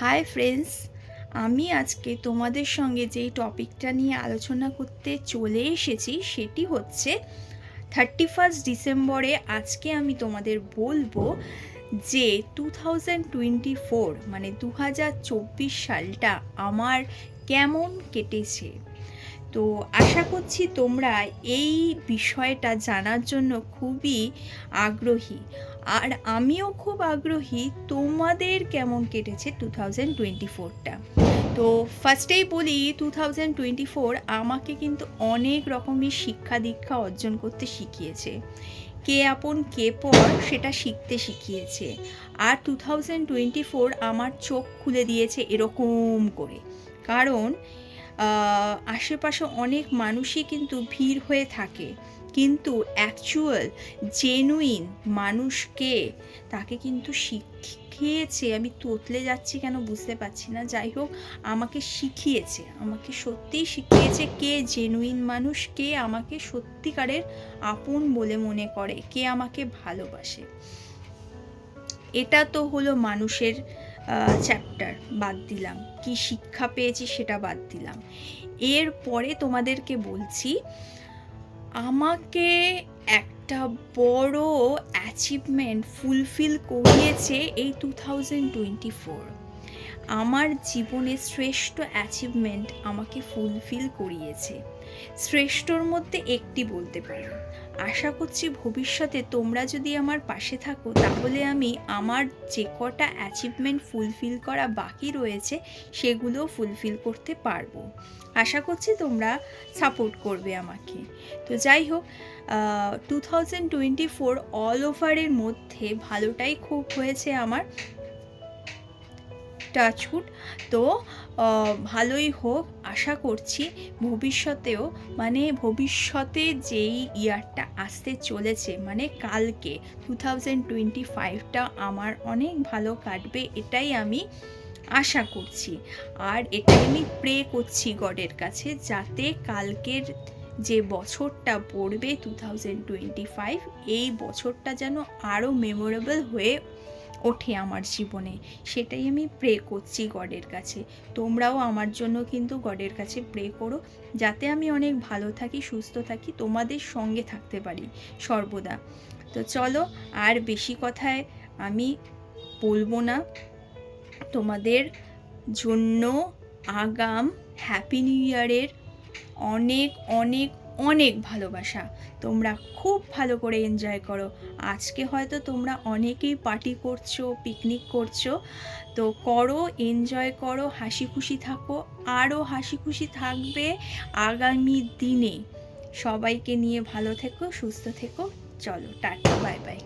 Hi friends আমি আজকে তোমাদের সঙ্গে যেই টপিকটা নিয়ে আলোচনা করতে চলে এসেছি, সেটি হচ্ছে থার্টি ফার্স্ট ডিসেম্বরে আজকে আমি তোমাদের বলব যে টু থাউজেন্ড টোয়েন্টি ফোর মানে দু হাজার চব্বিশ সালটা আমার কেমন কেটেছে। তো আশা করছি তোমরা এই বিষয়টা জানার জন্য খুবই আগ্রহী। আর আমিও খুব আগ্রহী তোমাদের কেমন কেটেছে টু থাউজেন্ড টোয়েন্টি ফোরটা। তো ফার্স্টেই বলি, টু থাউজেন্ড টোয়েন্টি ফোর আমাকে কিন্তু অনেক রকমের শিক্ষা দীক্ষা অর্জন করতে শিখিয়েছে। কে আপন, কে পর সেটা শিখতে শিখিয়েছে। আর টু থাউজেন্ড টোয়েন্টি ফোর আমার চোখ খুলে দিয়েছে এরকম করে। কারণ আশেপাশে অনেক মানুষই কিন্তু ভিড় হয়ে থাকে। কিন্তু অ্যাকচুয়াল জেনুইন মানুষকে তাকে কিন্তু শিখিয়েছে, আমি তোতলে যাচ্ছি কেন বুঝতে পারছি না। যাই হোক, আমাকে শিখিয়েছে, আমাকে সত্যিই শিখিয়েছে কে জেনুইন মানুষ, কে আমাকে সত্যিকারের আপন বলে মনে করে, কে আমাকে ভালোবাসে। এটা তো হলো মানুষের চ্যাপ্টার বাদ দিলাম। কি শিক্ষা পেয়েছি সেটা বাদ দিলাম। এরপরে তোমাদেরকে বলছি, আমাকে একটা বড় অ্যাচিভমেন্ট ফুলফিল করিয়েছে এই টু থাউজেন্ড টোয়েন্টি ফোর আমার জীবনের শ্রেষ্ঠ অ্যাচিভমেন্ট আমাকে ফুলফিল করিয়েছে। শ্রেষ্ঠর মধ্যে একটি বলতে পারো। আশা করছি ভবিষ্যতে তোমরা যদি আমার পাশে থাকো, তাহলে আমি আমার যে কটা অ্যাচিভমেন্ট ফুলফিল করা বাকি রয়েছে সেগুলো ফুলফিল করতে পারব। আশা করছি তোমরা সাপোর্ট করবে আমাকে। তো যাই হোক two thousand twenty four all ওভারের মধ্যে ভালোটাই খুব হয়েছে আমার। টাচউড তো ভালোই হোক, আশা করছি ভবিষ্যতেও মানে ভবিষ্যতে যেই ইয়ারটা আসতে চলেছে মানে কালকে টু থাউজেন্ড টোয়েন্টি ফাইভটা আমার অনেক ভালো কাটবে এটাই আমি আশা করছি। আর এটাই আমি প্রে করছি গডের কাছে যাতে কালকের যে বছরটা পড়বে টু থাউজেন্ড টোয়েন্টি ফাইভ এই বছরটা যেন আরও মেমোরেবল হয়ে ওঠে আমার জীবনে। সেটাই আমি প্রে করছি গডের কাছে। তোমরাও আমার জন্য কিন্তু গডের কাছে প্রে করো, যাতে আমি অনেক ভালো থাকি, সুস্থ থাকি, তোমাদের সঙ্গে থাকতে পারি সর্বদা। তো চলো, আর বেশি কথায় আমি বলব না। তোমাদের জন্য আগাম হ্যাপি নিউ ইয়ারের অনেক অনেক অনেক ভালোবাসা। তোমরা খুব ভালো করে এনজয় করো। আজকে হয়তো তোমরা অনেকেই পার্টি করছ পিকনিক করছ। তো করো এনজয় করো হাসি খুশি থাকো। আরও হাসি খুশি থাকবে আগামী দিনে। সবাইকে নিয়ে ভালো থেকো, সুস্থ থেকো। চলো, টাটা বাই বাই